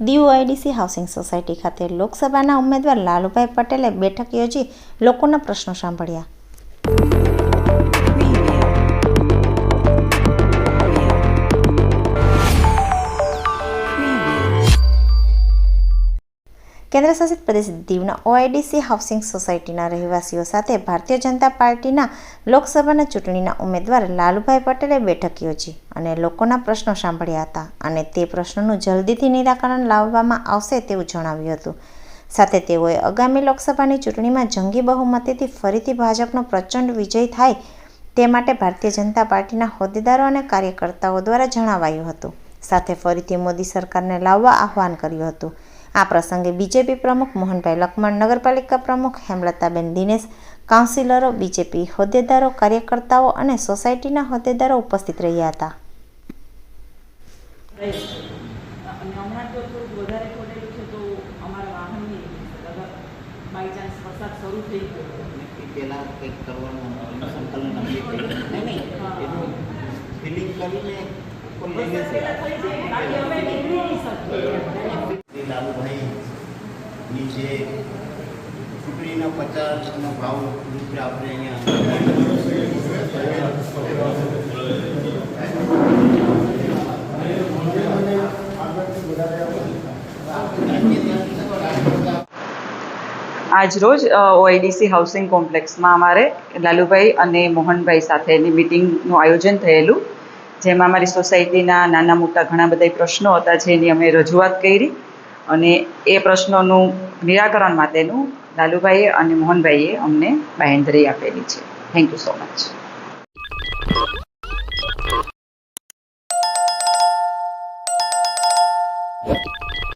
Diu IDC housing society ખાતે લોકસભાના ઉમેદવાર લાલુભાઈ પટેલે બેઠક યોજી લોકોના પ્રશ્નો સાંભળ્યા. કેન્દ્રશાસિત પ્રદેશ દીવના ઓઆઈડીસી હાઉસિંગ સોસાયટીના રહેવાસીઓ સાથે ભારતીય જનતા પાર્ટીના લોકસભાના ચૂંટણીના ઉમેદવાર લાલુભાઈ પટેલે બેઠક યોજી અને લોકોના પ્રશ્નો સાંભળ્યા હતા અને તે પ્રશ્નોનું જલ્દીથી નિરાકરણ લાવવામાં આવશે તેવું જણાવ્યું હતું. સાથે તેઓએ આગામી લોકસભાની ચૂંટણીમાં જંગી બહુમતીથી ફરીથી ભાજપનો પ્રચંડ વિજય થાય તે માટે ભારતીય જનતા પાર્ટીના હોદ્દેદારો અને કાર્યકર્તાઓ દ્વારા જણાવાયું હતું. સાથે ફરીથી મોદી સરકારને લાવવા આહવાન કર્યું હતું. આ પ્રસંગે બીજેપી પ્રમુખ મોહનભાઈ લખમણ નગરપાલિકા પ્રમુખ હેમલતાબેન દિનેશ કાઉન્સિલરો બીજેપી હોદ્દેદારો કાર્યકર્તાઓ અને સોસાયટીના હોદ્દેદારો ઉપસ્થિત રહ્યા હતા. પહેલાં કંઈક કરવાનું સંકલન નહીં નહીં એનું ફિલિંગ કરીને લાલુભાઈની જે ચૂંટણીના પ્રચારનો ભાવ રૂપે આપણે અહીંયા આજરોજ ઓઆઈડીસી હાઉસિંગ કોમ્પ્લેક્સમાં અમારે લાલુભાઈ અને મોહનભાઈ સાથેની મિટિંગનું આયોજન થયેલું, જેમાં અમારી સોસાયટીના નાના મોટા ઘણા બધા પ્રશ્નો હતા, જેની અમે રજૂઆત કરી. અને એ પ્રશ્નોનું નિરાકરણ માટેનું લાલુભાઈએ અને મોહનભાઈએ અમને બાહેંધરી આપેલી છે. Thank you so much Thank